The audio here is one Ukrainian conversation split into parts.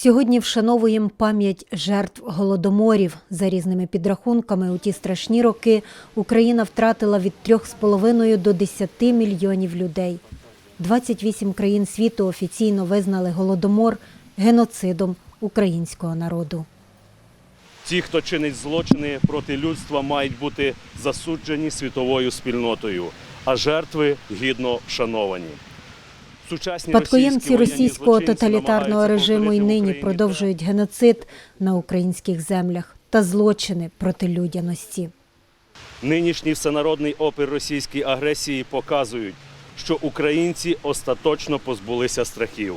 Сьогодні вшановуємо пам'ять жертв голодоморів. За різними підрахунками, у ті страшні роки Україна втратила від 3,5 до 10 мільйонів людей. 28 країн світу офіційно визнали голодомор геноцидом українського народу. Ті, хто чинить злочини проти людства, мають бути засуджені світовою спільнотою, а жертви гідно вшановані. Спадкоємці російського тоталітарного режиму й нині продовжують геноцид на українських землях та злочини проти людяності. Нинішній всенародний опір російській агресії показують, що українці остаточно позбулися страхів,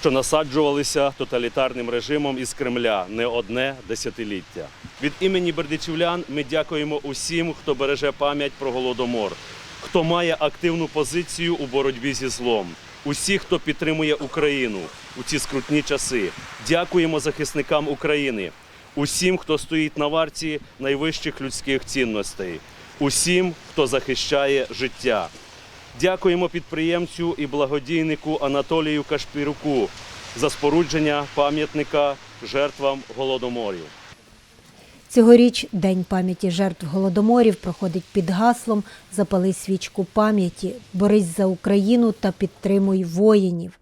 що насаджувалися тоталітарним режимом із Кремля не одне десятиліття. Від імені бердичівлян ми дякуємо усім, хто береже пам'ять про голодомор, хто має активну позицію у боротьбі зі злом. Усі, хто підтримує Україну у ці скрутні часи, дякуємо захисникам України, усім, хто стоїть на варті найвищих людських цінностей, усім, хто захищає життя. Дякуємо підприємцю і благодійнику Анатолію Кашпіруку за спорудження пам'ятника жертвам голодоморів. Цьогоріч День пам'яті жертв голодоморів проходить під гаслом Запали свічку пам'яті, борись за Україну та підтримуй воїнів.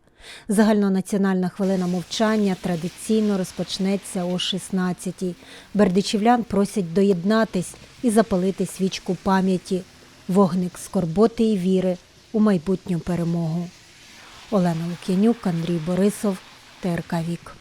Загальнонаціональна хвилина мовчання традиційно розпочнеться о 16-й. Бердичівлян просять доєднатись і запалити свічку пам'яті, вогник скорботи і віри у майбутню перемогу. Олена Лук'янюк, Андрій Борисов, ТРК Вік.